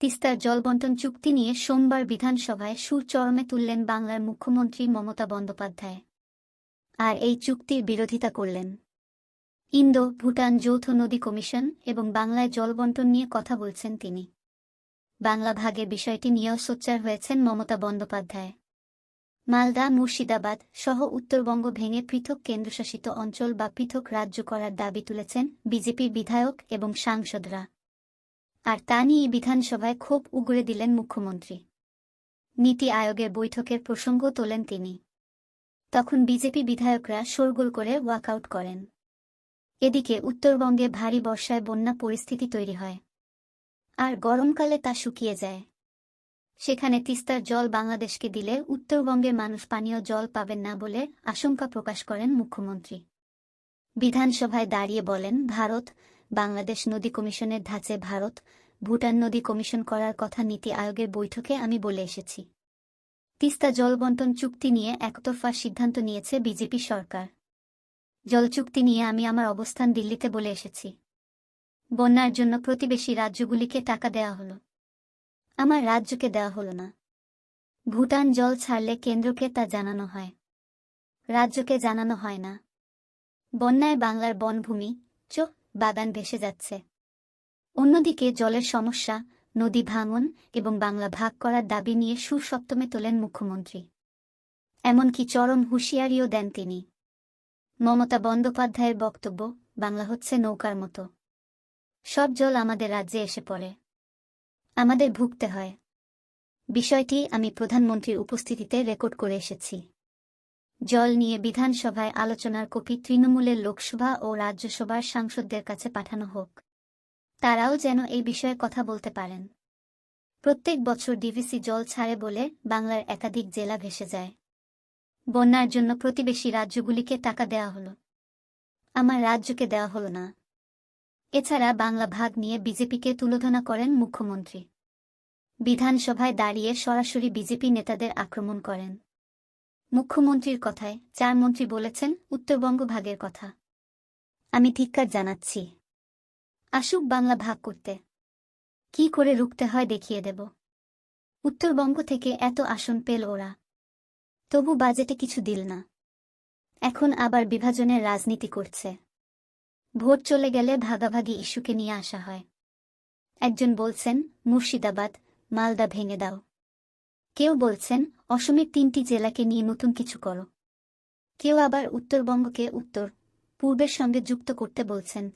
তিস্তার জলবন্টন চুক্তি নিয়ে সোমবার বিধানসভায় সুর চরমে তুললেন বাংলার মুখ্যমন্ত্রী মমতা বন্দ্যোপাধ্যায়। আর এই চুক্তির বিরোধিতা করলেন। ইন্দো, ভুটান যৌথ নদী কমিশন এবং বাংলায় জলবন্টন নিয়ে কথা বলছেন তিনি। বাংলা ভাগের বিষয়টি নিয়েও সোচ্চার হয়েছেন মমতা বন্দ্যোপাধ্যায়। মালদা, মুর্শিদাবাদ সহ উত্তরবঙ্গ ভেঙে পৃথক কেন্দ্রশাসিত অঞ্চল বা পৃথক রাজ্য করার দাবি তুলেছেন বিজেপির বিধায়ক এবং সাংসদরা। আর তা নিয়ে বিধানসভায় ক্ষোভ উগড়ে দিলেন মুখ্যমন্ত্রী। নীতি আয়োগের বৈঠকের প্রসঙ্গ তোলেন তিনি। তখন বিজেপি বিধায়করা শোরগোল করে ওয়াকআউট করেন। এদিকে উত্তরবঙ্গে ভারী বর্ষায় বন্যা পরিস্থিতি তৈরি হয়। আর গরমকালে তা শুকিয়ে যায়। সেখানে তিস্তার জল বাংলাদেশকে দিলে উত্তরবঙ্গের মানুষ পানীয় জল পাবেন না বলে আশঙ্কা প্রকাশ করেন মুখ্যমন্ত্রী। বিধানসভায় দাঁড়িয়ে বলেন, ভারত, বাংলাদেশ নদী কমিশনের ধাঁচে ভারত ভুটান নদী কমিশন করার কথা নীতি আয়োগের বৈঠকে আমি বলে এসেছি। তিস্তা জলবন্টন চুক্তি নিয়ে একতরফা সিদ্ধান্ত নিয়েছে বিজেপি সরকার। জল চুক্তি নিয়ে আমি আমার অবস্থান দিল্লিতে বলে এসেছি। বন্যার জন্য প্রতিবেশী রাজ্যগুলিকে টাকা দেওয়া হলো। আমার রাজ্যকে দেওয়া হলো না। ভুটান জল ছাড়লে কেন্দ্রকে তা জানানো হয়। রাজ্যকে জানানো হয় না। বন্যায় বাংলার বনভূমি চোখ বাগান ভেসে যাচ্ছে। অন্যদিকে জলের সমস্যা, নদী ভাঙন এবং বাংলা ভাগ করার দাবি নিয়ে সুসপ্তমে তোলেন মুখ্যমন্ত্রী। এমনকি চরম হুঁশিয়ারিও দেন তিনি। মমতা বন্দ্যোপাধ্যায়ের বক্তব্য, বাংলা হচ্ছে নৌকার মতো। সব জল আমাদের রাজ্যে এসে পড়ে। আমাদের ভুগতে হয়। বিষয়টি আমি প্রধানমন্ত্রীর উপস্থিতিতে রেকর্ড করে এসেছি। জল নিয়ে বিধানসভায় আলোচনার কপি তৃণমূলের লোকসভা ও রাজ্যসভার সাংসদদের কাছে পাঠানো হোক। তারাও যেন এই বিষয়ে কথা বলতে পারেন। প্রত্যেক বছর ডিভিসি জল ছাড়ে বলে বাংলার একাধিক জেলা ভেসে যায়। বন্যার জন্য প্রতিবেশী রাজ্যগুলিকে টাকা দেওয়া হলো। আমার রাজ্যকে দেওয়া হলো না। এছাড়া বাংলা ভাগ নিয়ে বিজেপিকে তুলোধনা করেন মুখ্যমন্ত্রী। বিধানসভায় দাঁড়িয়ে সরাসরি বিজেপি নেতাদের আক্রমণ করেন। মুখ্যমন্ত্রীর কথায় চার মন্ত্রী বলেছেন উত্তরবঙ্গ ভাগের কথা। আমি ধিক্কার জানাচ্ছি। আসুক বাংলা ভাগ করতে। কি করে রুখতে হয় দেখিয়ে দেব। উত্তরবঙ্গ থেকে এত আসন পেল ওরা। তবু বাজেটে কিছু দিল না। এখন আবার বিভাজনের রাজনীতি করছে। ভোট চলে গেলে ভাগাভাগি ইস্যুকে নিয়ে আসা হয়। একজন বলছেন, মুর্শিদাবাদ, মালদা ভেঙে দাও। কেউ বলছেন, অসমের তিনটি জেলাকে নিয়ে নতুন কিছু করো। কেউ আবার উত্তরবঙ্গকে উত্তর, পূর্বের সঙ্গে যুক্ত করতে বলছেন